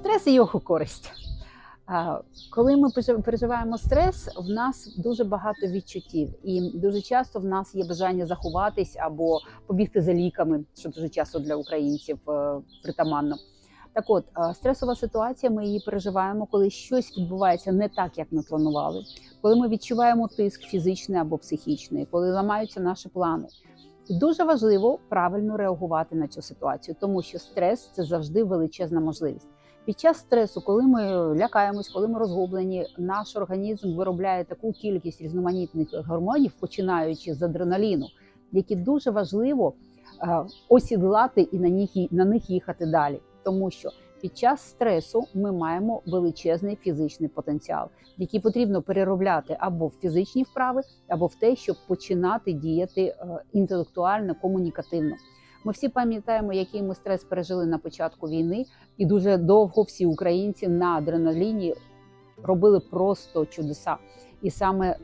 Стрес і його користь. Коли ми переживаємо стрес, в нас дуже багато відчуттів, і дуже часто в нас є бажання заховатись або побігти за ліками, що дуже часто для українців е, притаманно. Так от, стресова ситуація, ми її переживаємо, коли щось відбувається не так, як ми планували, коли ми відчуваємо тиск фізичний або психічний, коли ламаються наші плани. І дуже важливо правильно реагувати на цю ситуацію, тому що стрес це завжди величезна можливість. Під час стресу, коли ми лякаємось, коли ми розгублені, наш організм виробляє таку кількість різноманітних гормонів, починаючи з адреналіну, які дуже важливо е, осідлати і на них на них їхати далі, тому що під час стресу ми маємо величезний фізичний потенціал, який потрібно переробляти або в фізичні вправи, або в те, щоб починати діяти е, інтелектуально, комунікативно. Ми всі пам'ятаємо, який ми стрес пережили на початку війни, і дуже довго всі українці на адреналіні робили просто чудеса. І саме е,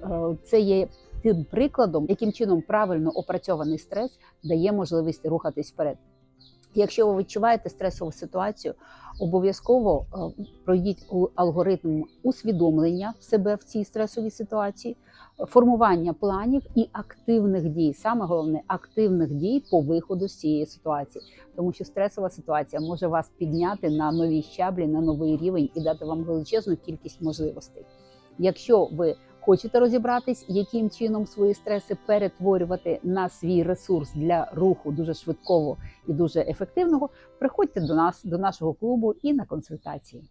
це є тим прикладом, яким чином правильно опрацьований стрес дає можливість рухатись вперед. Якщо ви відчуваєте стресову ситуацію, обов'язково е, пройдіть алгоритм усвідомлення себе в цій стресовій ситуації, формування планів і активних дій. Саме головне активних дій по виходу з цієї ситуації, тому що стресова ситуація може вас підняти на нові щаблі, на новий рівень і дати вам величезну кількість можливостей. Якщо ви хочете розібратись, яким чином свої стреси перетворювати на свій ресурс для руху дуже швидкого і дуже ефективного, приходьте до нас, до нашого клубу і на консультації.